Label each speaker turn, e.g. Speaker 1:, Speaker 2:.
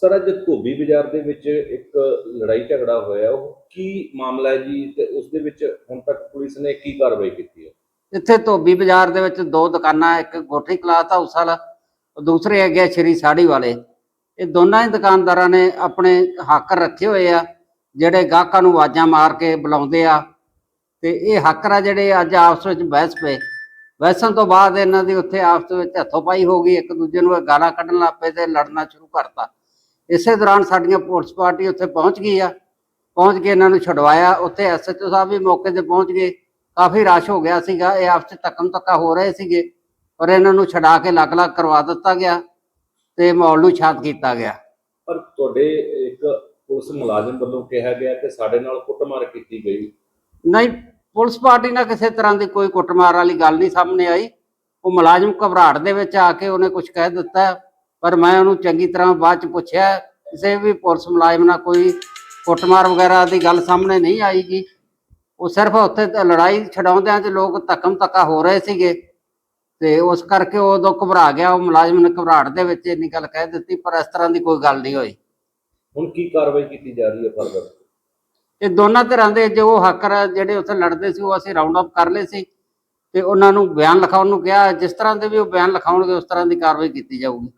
Speaker 1: Sir, ਅੱਜ ਧੋਬੀ ਬਾਜ਼ਾਰ ਦੇ ਵਿੱਚ ਇੱਕ ਲੜਾਈ ਝਗੜਾ ਹੋਇਆ। ਉਹ ਕੀ ਮਾਮਲਾ ਹੈ ਜੀ? ਤੇ ਉਸ ਦੇ ਵਿੱਚ ਹੁਣ ਤੱਕ ਪੁਲਿਸ ਨੇ ਕੀ ਕਾਰਵਾਈ ਕੀਤੀ ਹੈ?
Speaker 2: ਇੱਥੇ ਧੋਬੀ ਬਾਜ਼ਾਰ ਦੇ ਵਿੱਚ ਦੋ ਦੁਕਾਨਾਂ, ਇੱਕ ਗੋਠੀ ਕਲਾਥ ਹਾਊਸ ਵਾਲਾ, ਦੂਸਰੇ ਹੈਗੇ ਸ਼੍ਰੀ ਸਾੜੀ ਵਾਲੇ। ਇਹ ਦੋਨਾਂ ਹੀ ਦੁਕਾਨਦਾਰਾਂ ਨੇ ਆਪਣੇ ਹਾਕਰ ਰੱਖੇ ਹੋਏ ਆ, ਜਿਹੜੇ ਗਾਹਕਾਂ ਨੂੰ ਆਵਾਜ਼ਾਂ ਮਾਰ ਕੇ ਬੁਲਾਉਂਦੇ ਆ। ਤੇ ਇਹ ਹਾਕਰ ਆ ਜਿਹੜੇ ਅੱਜ ਆਪਸ ਵਿੱਚ ਬਹਿਸ ਪਏ। ਬਹਿਸਣ ਤੋਂ ਬਾਅਦ ਇਹਨਾਂ ਦੀ ਉੱਥੇ ਆਪਸ ਵਿੱਚ ਹੱਥੋਂ ਪਾਈ ਹੋ ਗਈ। ਇੱਕ ਦੂਜੇ ਨੂੰ ਇਹ ਗਾਲਾਂ ਕੱਢਣ ਲੱਗ ਪਏ ਤੇ ਲੜਨਾ ਸ਼ੁਰੂ ਕਰਤਾ। ਇਸੇ ਦੌਰਾਨ ਸਾਡੀਆਂ ਪੁਲਿਸ ਪਾਰਟੀ ਉੱਥੇ ਪਹੁੰਚ ਗਈ ਆ। ਪਹੁੰਚ ਕੇ ਇਹਨਾਂ ਨੂੰ ਛਡਵਾਇਆ। ਉੱਥੇ ਐਸਐਚਓ ਸਾਹਿਬ ਵੀ ਮੌਕੇ ਤੇ ਪਹੁੰਚ ਗਏ। ਕਾਫੀ ਰਸ਼ ਹੋ ਗਿਆ ਸੀਗਾ। ਇਹ ਆਪਸ ਚ ਧੱਕਮ ਧੱਕਾ ਹੋ ਰਹੇ ਸੀਗੇ। ਪਰ ਇਹਨਾਂ ਨੂੰ ਛਡਾ ਕੇ ਅਲੱਗ-ਅਲੱਗ ਕਰਵਾ ਦਿੱਤਾ ਗਿਆ ਤੇ ਮਾਹੌਲ ਨੂੰ ਸ਼ਾਂਤ ਕੀਤਾ ਗਿਆ।
Speaker 1: ਪਰ ਤੁਹਾਡੇ ਇੱਕ ਪੁਲਿਸ ਮੁਲਾਜ਼ਮ ਵੱਲੋਂ ਕਿਹਾ ਗਿਆ ਕਿ ਸਾਡੇ ਨਾਲ ਕੁੱਟਮਾਰ ਕੀਤੀ ਗਈ।
Speaker 2: ਨਹੀਂ ਪੁਲਿਸ ਪਾਰਟੀ ਨਾਲ ਕਿਸੇ ਤਰ੍ਹਾਂ ਦੀ ਕੋਈ ਕੁੱਟਮਾਰ ਵਾਲੀ ਗੱਲ ਨਹੀਂ ਸਾਹਮਣੇ ਆਈ। ਉਹ ਮੁਲਾਜ਼ਮ ਘਬਰਾਹਟ ਦੇ ਵਿੱਚ ਆ ਕੇ ਉਹਨੇ ਕੁਝ ਕਹਿ ਦਿੱਤਾ। ਪਰ ਮੈਂ ਉਹਨੂੰ ਚੰਗੀ ਤਰ੍ਹਾਂ ਬਾਅਦ ਚ ਪੁੱਛਿਆ ਕਿਸੇ ਵੀ ਪੁਲਿਸ ਮੁਲਾਜ਼ਮ ਨਾਲ ਕੋਈ ਕੁੱਟਮਾਰ ਵਗੈਰਾ ਦੀ ਗੱਲ ਸਾਹਮਣੇ ਨਹੀਂ ਆਈਗੀ। ਉਹ ਸਿਰਫ ਉੱਥੇ ਲੜਾਈ ਛਡਾਉਂਦਿਆਂ ਚ ਲੋਕ ਧੱਕਮ ਧੱਕਾ ਹੋ ਰਹੇ ਸੀਗੇ। ਤੇ ਉਸ ਕਰਕੇ ਉਹ ਉਦੋਂ ਘਬਰਾ ਗਿਆ ਉਹ ਮੁਲਾਜ਼ਮ ਨੇ ਘਬਰਾਹਟ ਦੇ ਵਿੱਚ ਇੰਨੀ ਗੱਲ ਕਹਿ ਦਿੱਤੀ ਪਰ ਇਸ ਤਰ੍ਹਾਂ ਦੀ ਕੋਈ ਗੱਲ ਨਹੀਂ ਹੋਈ।
Speaker 1: ਹੁਣ ਕੀ ਕਾਰਵਾਈ ਕੀਤੀ ਜਾ ਰਹੀ ਹੈ ਫਰਦਰ?
Speaker 2: ਇਹ ਦੋਨਾਂ ਧਿਰਾਂ ਦੇ ਜੋ ਹਾਕਰ ਜਿਹੜੇ ਉੱਥੇ ਲੜਦੇ ਸੀ ਉਹ ਅਸੀਂ ਰਾਉਂਡ ਅਪ ਕਰ ਲਏ ਸੀ। ਤੇ ਉਹਨਾਂ ਨੂੰ ਬਿਆਨ ਲਿਖਾਉਣ ਨੂੰ ਕਿਹਾ ਜਿਸ ਤਰ੍ਹਾਂ ਦੇ ਵੀ ਉਹ ਬਿਆਨ ਲਿਖਾਉਣਗੇ ਉਸ ਤਰ੍ਹਾਂ ਦੀ ਕਾਰਵਾਈ ਕੀਤੀ ਜਾਊਗੀ।